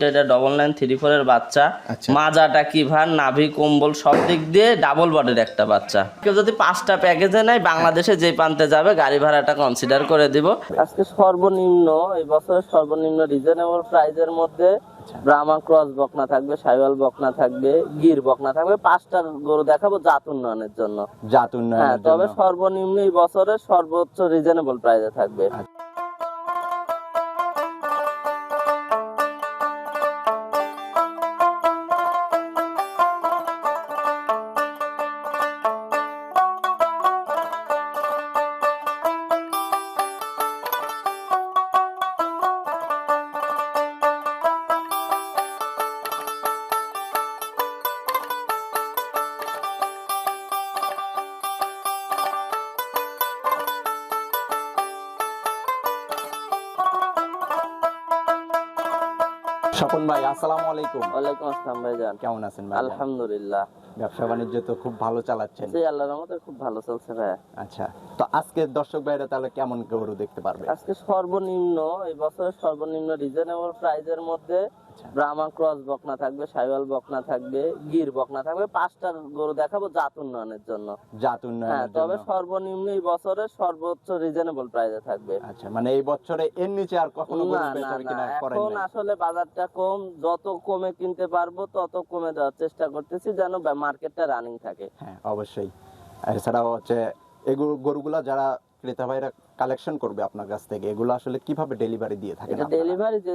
এটা double nine three ফোরের বাচ্চা। আচ্ছা। মাজাটা কি ভার নাভি কম্বল সব দিক দিয়ে ডাবল বডির একটা বাচ্চা। কেউ যদি পাঁচটা প্যাকেজে নেয় বাংলাদেশে যে প্রান্তে যাবে গাড়ি ভাড়াটা কনসিডার করে দিব। আজকে সর্বনিম্ন এই বছরের সর্বনিম্ন রিজনেবল প্রাইজের মধ্যে ব্রাহ্মা ক্রস বকনা থাকবে সাইওয়াল বকনা থাকবে গির বকনা থাকবে। পাঁচটা গরু দেখাবো জাত উন্নয়নের জন্য। জাত হ্যাঁ উন্নয়নের তবে সর্বনিম্ন এই বছরের সর্বোচ্চ রিজনেবল প্রাইজে থাকবে। স্বপন ভাই আসসালামু আলাইকুম। ওয়ালাইকুম আসসালাম ভাইজান। কেমন আছেন ভাই আলহামদুলিল্লাহ। ব্যবসা বাণিজ্য তো খুব ভালো চালাচ্ছেন। জি আল্লাহর রহমতে খুব ভালো চলছে ভাই আচ্ছা তো আজকে দর্শক ভাইরা তাহলে কেমন গরু দেখতে পারবে? আজকে সর্বনিম্ন এই বছরের সর্বনিম্ন রিজনেবল প্রাইজের মধ্যে ব্রাহ্মা ক্রস বকনা থাকবে সাইওয়াল বকনা থাকবে গির বকনা থাকবে পাঁচটা গরু দেখাবো জাত উন্নয়নের জন্য। জাত হ্যাঁ উন্নয়নের তবে সর্বনিম্ন এই বছরের সর্বোচ্চ রিজনেবল প্রাইজে থাকবে। আচ্ছা মানে এই বছরে এর নিচে আর কখনো এখন আসলে বাজারটা কম যত কমে কিনতে পারব তত কমে দেওয়ার চেষ্টা করতেছি যেন মার্কেটটা রানিং থাকে। হ্যাঁ অবশ্যই। এছাড়াও হচ্ছে এগুলো গরুগুলা যারা ক্রেতা ভাইরা কালেকশন করবে আপনার কাছ থেকে? এগুলো আসলে কীভাবে ডেলিভারি দিয়ে থাকেন ডেলিভারি যে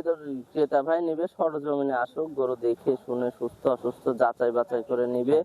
ক্রেতা ভাই নিবে সরজমিনে আসুক গরু দেখে শুনে সুস্থ অসুস্থ যাচাই বাছাই করে নিবে।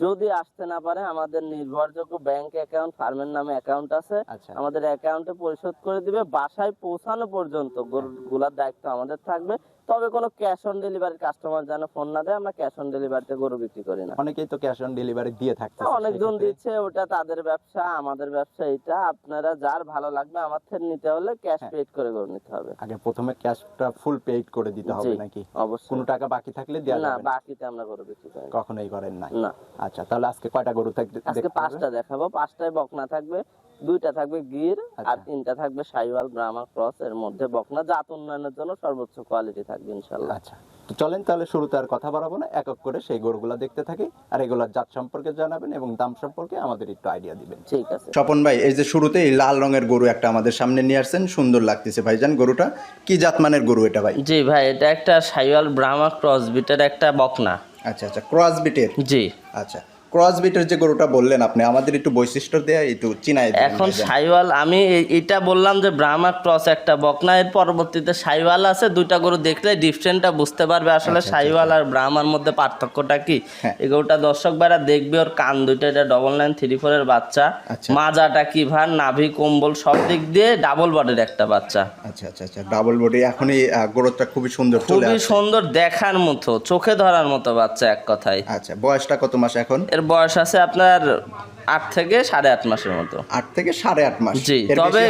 যদি আসতে না পারে আমাদের নির্ভরযোগ্য ব্যাংক অ্যাকাউন্ট ফার্মের নামে অ্যাকাউন্ট আছে। আচ্ছা। আমাদের অ্যাকাউন্টে পরিশোধ করে দিবে। বাসায় পৌঁছানো পর্যন্ত গরুগুলার দায়িত্ব আমাদের থাকবে। তবে কোনো ক্যাশ অন ডেলিভারি কাস্টমার যেন ফোন না দেয় আমরা ক্যাশ অন ডেলিভারিতে গরু বিক্রি করি না। অনেকেই তো ক্যাশ অন ডেলিভারি দিয়ে থাকতেছে অনেকজন দিচ্ছে ওটা তাদের ব্যবসা আমাদের ব্যবসা এটা আপনারা যার ভালো লাগবে আমার থেকে নিতে হলে ক্যাশ। পেড করে গরু নিতে হবে। আগে প্রথমে ক্যাশটা ফুল পেইড করে দিতে হবে নাকি? অবশ্যই। কোনো টাকা বাকি থাকলে দেওয়া না যাবে না। বাকিতে আমরা গরু বিক্রি করি। কখনোই করেন না না। আচ্ছা তাহলে আজকে কয়টা গরু থাকবে আজকে? পাঁচটা দেখাবো। পাঁচটায় বকনা থাকবে। দুইটা থাকবে গির আর আচ্ছা। তিনটা থাকবে সাইওয়াল ব্রাহ্মা ক্রস এর মধ্যে বকনা। জাত উন্নয়নের জন্য সর্বোচ্চ কোয়ালিটি থাকবে ইনশাল্লাহ আচ্ছা। তো চলেন তাহলে শুরুতে আর কথা বাড়াবো না। এক এক করে সেই গরুগুলা দেখতে থাকি আর এগুলোর জাত সম্পর্কে জানাবেন এবং দাম সম্পর্কে আমাদের একটু আইডিয়া দিবেন। ঠিক আছে। স্বপন ভাই এই যে শুরুতে এই লাল রঙের গরু একটা আমাদের সামনে নিয়ে আসছেন। সুন্দর লাগতেছে ভাইজান গরুটা। কি জাতমানের গরু এটা ভাই? জি ভাই এটা একটা সাইওয়াল ব্রাহ্মা ক্রস বিটের একটা বকনা। আচ্ছা আচ্ছা। ক্রস বিটের? জি। আচ্ছা। ক্রস বিটের যে গরুটা বললেন আপনি আমাদের একটু বৈশিষ্ট্য দেয়া একটু চিনাই এখন সাইওয়াল আমি এটা বললাম যে ব্রাহ্মা ক্রস একটা বকনা এর পরবর্তীতে সাইওয়াল আছে দুইটা গরু দেখলে ডিফারেন্টটা বুঝতে পারবে আসলে সাইওয়াল আর ব্রাহ্মার মধ্যে পার্থক্যটা কি? আচ্ছা, হ্যাঁ। এই গরুটা দর্শক ভাইরা দেখবে ওর কান দুইটা এটা ডবল নাইন থ্রি ফোরের বাচ্চা। আচ্ছা। মাজাটা কি ভার নাভি কম্বল সব দিক দিয়ে ডাবল বডির একটা বাচ্চা। আচ্ছা আচ্ছা আচ্ছা ডাবল বডি এখনই গরুটা খুবই সুন্দর খুবই সুন্দর দেখার মতো চোখে ধরার মতো বাচ্চা এক কথায়। আচ্ছা বয়সটা কত মাস এখন? এর বয়স আছে আপনার আট থেকে সাড়ে আট মাসের মতো। আট থেকে সাড়ে আট মাস। জি তবে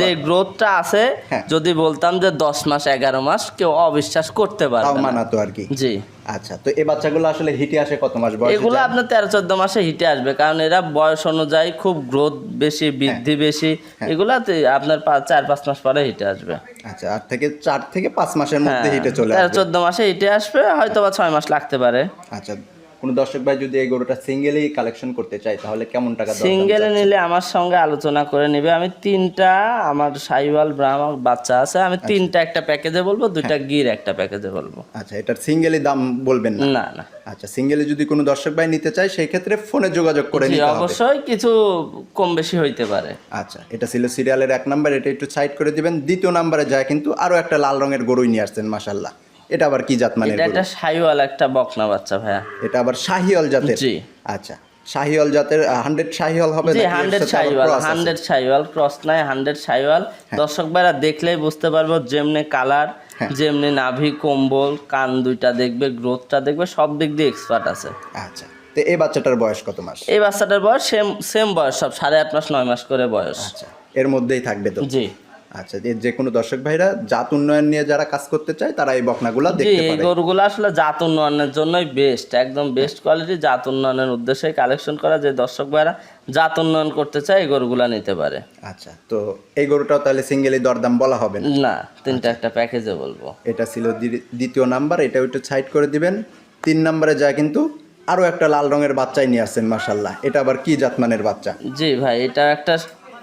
যে গ্রোথটা আছে হ্যাঁ। যদি বলতাম যে দশ মাস এগারো মাস কেউ অবিশ্বাস করতে না। মানাতো আর কি। জি। আচ্ছা তো এই বাচ্চাগুলো আসলে হিটে আসে কত মাস বয়স এগুলো আপনার তেরো চোদ্দ মাসে হিটে আসবে কারণ এরা বয়স অনুযায়ী খুব গ্রোথ বেশি বৃদ্ধি বেশি হ্যাঁ। এগুলাতে আপনার চার পাঁচ মাস পরে হিটে আসবে। আচ্ছা আট থেকে চার থেকে পাঁচ মাসের মধ্যে হ্যাঁ, হিটে চলে তেরো চোদ্দ মাসে হিটে আসবে হয়তো বা ছয় মাস লাগতে পারে। আচ্ছা কোনো দর্শক ভাই যদি এই গরুটা সিঙ্গেলি কালেকশন করতে চায় তাহলে কেমন টাকা সিঙ্গেলে নিলে আমার সঙ্গে আলোচনা করে নেবে। আমি তিনটা আমার সাইওয়াল ব্রাহ্মা বাচ্চা আছে আমি তিনটা একটা প্যাকেজে বলব দুইটা গির একটা প্যাকেজে বলব। আচ্ছা এটার সিঙ্গেলি দাম বলবেন না? না না। আচ্ছা সিঙ্গেলি যদি কোনো দর্শক ভাই নিতে চায় সেই ক্ষেত্রে ফোনে যোগাযোগ করে নিতে হবে। অবশ্যই কিছু কম বেশি হইতে পারে। আচ্ছা এটা ছিল সিরিয়ালের এক নাম্বার এটা একটু সাইড করে দিবেন। দ্বিতীয় নাম্বারে যায় কিন্তু আরও একটা লাল রঙের গরুই নিয়ে আসছেন মাশাল্লাহ এটা আবার কি জাত মানের এটা গরু? একটা বকনা বাচ্চা ভাইয়া। এটা আবার শাহিওল জাতের? জি। আচ্ছা শাহিওল জাতের হান্ড্রেড শাহিওল হবে জি হান্ড্রেড আছে? হান্ড্রেড সাইওয়াল ক্রস নাই হান্ড্রেড সাইওয়াল দর্শক ভাইরা দেখলেই বুঝতে পারব যেমনি কালার হ্যাঁ। যেমনি নাভি কম্বল কান দুইটা দেখবে গ্রোথটা দেখবে সব দিক দিয়ে এক্সপার্ট আছে। আচ্ছা তো এই বাচ্চাটার বয়স কত মাস? এই বাচ্চাটার বয়স সেম সেম বয়স সব সাড়ে আট মাস নয় মাস করে বয়স। আচ্ছা এর মধ্যেই থাকবে তো? জি। আচ্ছা যে- যে কোনো দর্শক ভাইরা জাত উন্নয়ন নিয়ে যারা কাজ করতে চায় তারা এই বকনাগুলা দেখতে এই পারে। গরুগুলো আসলে জাত উন্নয়নের জন্যই বেস্ট একদম বেস্ট কোয়ালিটি জাত উন্নয়নের উদ্দেশ্যে কালেকশন করা যে দর্শক ভাইরা জাত উন্নয়ন করতে চায় এই গরুগুলা নিতে পারে। আচ্ছা তো এই গরুটাও তাহলে সিঙ্গেলি দরদাম বলা হবে না? না তিনটা একটা প্যাকেজে বলব। এটা ছিল দ্বি- দ্বিতীয় নাম্বার এটা একটু সাইড করে দিবেন। তিন নম্বরে যায় কিন্তু আরও একটা লাল রঙের বাচ্চাই নিয়ে আসছেন মাসাল্লাহ এটা আবার কি জাতমানের বাচ্চা? জি ভাই এটা একটা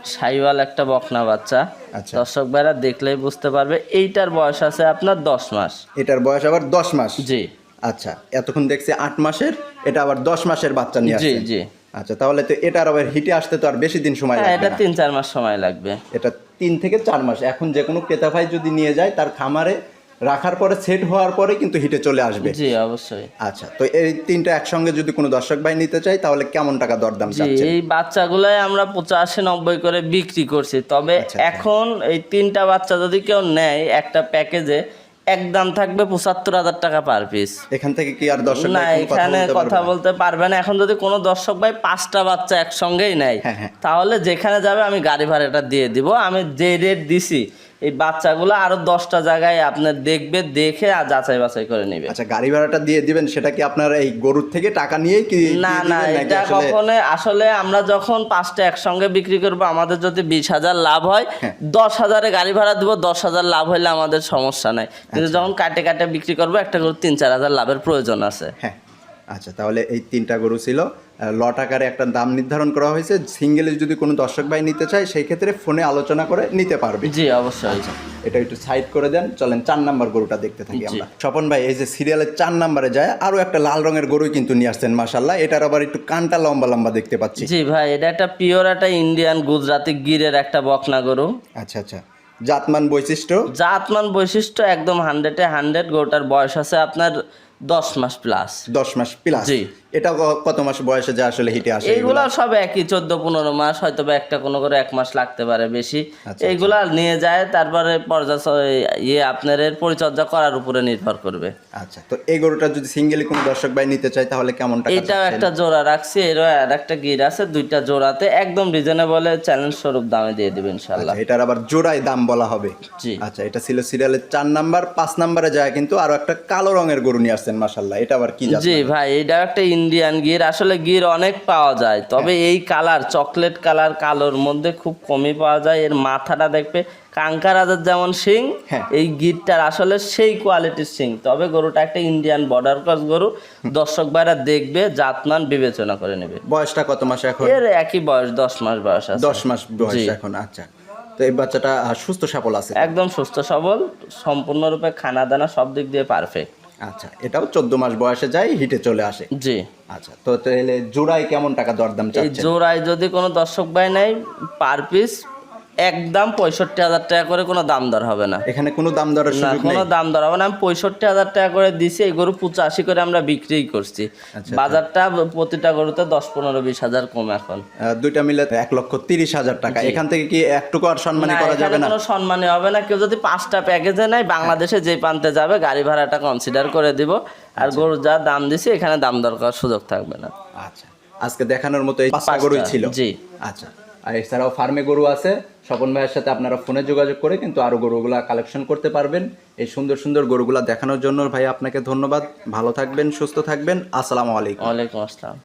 সাইওয়াল একটা বকনা বাচ্চা। আচ্ছা। দর্শক ভাইরা দেখলেই বুঝতে পারবে এইটার বয়স আছে আপনার দশ মাস। এটার বয়স আবার দশ মাস? জি। আচ্ছা এতক্ষণ দেখছি আট মাসের এটা আবার দশ মাসের বাচ্চা নিয়ে জি জি। আচ্ছা তাহলে তো এটার আবার হিটে আসতে তো আর বেশি দিন সময় হ্যাঁ লাগবে এটা তিন চার মাস সময় লাগবে। এটা তিন থেকে চার মাস। এখন যে কোনো ক্রেতা ভাই যদি নিয়ে যায় তার খামারে রাখার পরে সেট হওয়ার পরে কিন্তু হিটে চলে আসবে। জি অবশ্যই। আচ্ছা তো এই তিনটা একসঙ্গে যদি কোনো দর্শক ভাই নিতে চাই তাহলে কেমন টাকা দরদাম জি চাচ্ছেন? এই বাচ্চাগুলাই আমরা পঁচাশি নব্বই করে বিক্রি করছি। তবে আচ্ছা, এখন এই তিনটা বাচ্চা যদি কেউ নেয় একটা প্যাকেজে একদম থাকবে পঁচাত্তর হাজার টাকা পার পিস এখান থেকে কি আর দর্শক না এখানে কথা? বলতে পারবে না। এখন যদি কোনো দর্শক ভাই পাঁচটা বাচ্চা একসঙ্গেই নেয় হ্যাঁ, হ্যাঁ। তাহলে যেখানে যাবে আমি গাড়ি ভাড়াটা দিয়ে দিব। আমি যে রেট দিছি এই বাচ্চাগুলো আরও দশটা জায়গায় আপনার দেখবে দেখে আর যাচাই বাছাই করে নেবে। আচ্ছা গাড়ি ভাড়াটা দিয়ে দিবেন সেটা কি আপনার এই গরুর থেকে টাকা নিয়ে কি না না এটা আসলে- কখনো আসলে আমরা যখন পাঁচটা একসঙ্গে বিক্রি করব আমাদের যদি বিশ হাজার লাভ হয় হ্যাঁ। দশ হাজারে গাড়ি ভাড়া দিব দশ হাজার লাভ হলে আমাদের সমস্যা নাই। কিন্তু আচ্ছা। যখন কাটে কাটে বিক্রি করব একটা গরু তিন চার হাজার লাভের প্রয়োজন আছে। হ্যাঁ। আচ্ছা তাহলে এই তিনটা গরু ছিল। লট আকারে একটা দাম নির্ধারণ করা হয়েছে। সিঙ্গেলে যদি কোনো দর্শক ভাই নিতে চায় সেই ক্ষেত্রে ফোনে আলোচনা করে নিতে পারবে। জি অবশ্যই। এটা একটু সাইড করে দেন। চলেন চার নাম্বার গরুটা দেখতে থাকি আমরা। স্বপন ভাই এই যে সিরিয়ালের চার নাম্বারে যায় আরও একটা লাল রঙের গরু কিন্তু নিয়ে আসছেন মাসাল্লাহ এটার আবার একটু কানটা লম্বা লম্বা দেখতে পাচ্ছি। জি ভাই এটা একটা পিওর একটা ইন্ডিয়ান গুজরাটি গিরের একটা বকনা গরু। আচ্ছা আচ্ছা। জাতমান বৈশিষ্ট্য? জাতমান বৈশিষ্ট্য একদম হান্ড্রেডে হান্ড্রেড গরুটার বয়স আছে আপনার দশ মাস প্লাস দশ মাস প্লাস জি। এটা কত মাস বয়সে যে আসলে হিটে আসে এইগুলা সব একই চোদ্দ পনেরো মাস হয়তো বা একটা কোনো করে এক মাস লাগতে পারে বেশি। আচ্ছা, এইগুলা নিয়ে যায় তারপরে পর্যায় ইয়ে আপনার পরিচর্যা করার উপরে নির্ভর করবে। আচ্ছা তো এই গরুটা যদি সিঙ্গেলি কোনো দর্শক ভাই নিতে চায় তাহলে কেমন টাকা এটাও একটা জোড়া রাখছি এরও আর একটা গির আছে দুইটা জোড়াতে একদম রিজনেবল চ্যালেঞ্জ স্বরূপ দামে দিয়ে দিবে ইনশাল্লাহ আচ্ছা, এটার আবার জোড়ায় দাম বলা হবে। জি। আচ্ছা এটা ছিল সিরিয়ালের চার নাম্বার পাঁচ নাম্বারে যায় কিন্তু আরও একটা কালো রঙের গরু নিয়ে আসছেন মাসাল্লাহ এটা আবার কি জি ভাই? এটা একটা ইন্ডিয়ান গির আসলে গির অনেক পাওয়া যায় তবে এই কালার চকলেট কালার কালোর মধ্যে খুব কমই পাওয়া যায় এর মাথাটা দেখবে কাঙ্কা রাজার যেমন শিং হ্যাঁ। এই গিরটার আসলে সেই কোয়ালিটির শিং তবে গরুটা একটা ইন্ডিয়ান বর্ডার ক্রস গরু দর্শক ভাইরা দেখবে জাতমান বিবেচনা করে নেবে। বয়সটা কত মাস এখন? এর একই বয়স দশ মাস বয়স আছে। দশ মাস বয়স এখন আচ্ছা। তো এই বাচ্চাটা সুস্থ সবল আছে? একদম সুস্থ সবল সম্পূর্ণরূপে খানা দানা সব দিক দিয়ে পারফেক্ট আচ্ছা এটাও চোদ্দ মাস বয়সে যায় হিটে চলে আসে। জি। আচ্ছা তো তাহলে জোড়ায় কেমন টাকা দরদাম এই চাচ্ছেন? জোড়ায় যদি কোনো দর্শক ভাই নেয় পার পিস একদম পঁয়ষট্টি হাজার টাকা করে কোনো দাম দর হবে না। এখানে কোনো দাম দরের না সুযোগ কোনো দাম দর হবে না। আমি পঁয়ষট্টি হাজার টাকা করে দিছি এই গরু পঁচাশি করে আমরা বিক্রি করছি। আচ্ছা, বাজারটা প্রতিটা গরুতে দশ পনেরো বিশ হাজার কম এখন। দুইটা মিলে এক লক্ষ তিরিশ হাজার টাকা। এখান থেকে কি একটুকু আর সম্মানী করা যাবে না? কোনো সম্মানী হবে না। কেউ যদি পাঁচটা প্যাকেজে নেয় বাংলাদেশে যে প্রান্তে যাবে গাড়ি ভাড়াটা কনসিডার করে দিব। আর গরু যা দাম দিছি এখানে দাম দরকার সুযোগ থাকবে না। আচ্ছা। আজকে দেখানোর মতো এই পাঁচটা গরুই ছিল। জি। আচ্ছা। আর এছাড়াও ফার্মে গরু আছে। স্বপন ভাইয়ের সাথে আপনারা ফোনে যোগাযোগ করে কিন্তু আরও গরুগুলা কালেকশন করতে পারবেন। এই সুন্দর সুন্দর গরুগুলা দেখানোর জন্য ভাই আপনাকে ধন্যবাদ। ভালো থাকবেন, সুস্থ থাকবেন। আসসালামু আলাইকুম। ওয়ালাইকুম আসসালাম।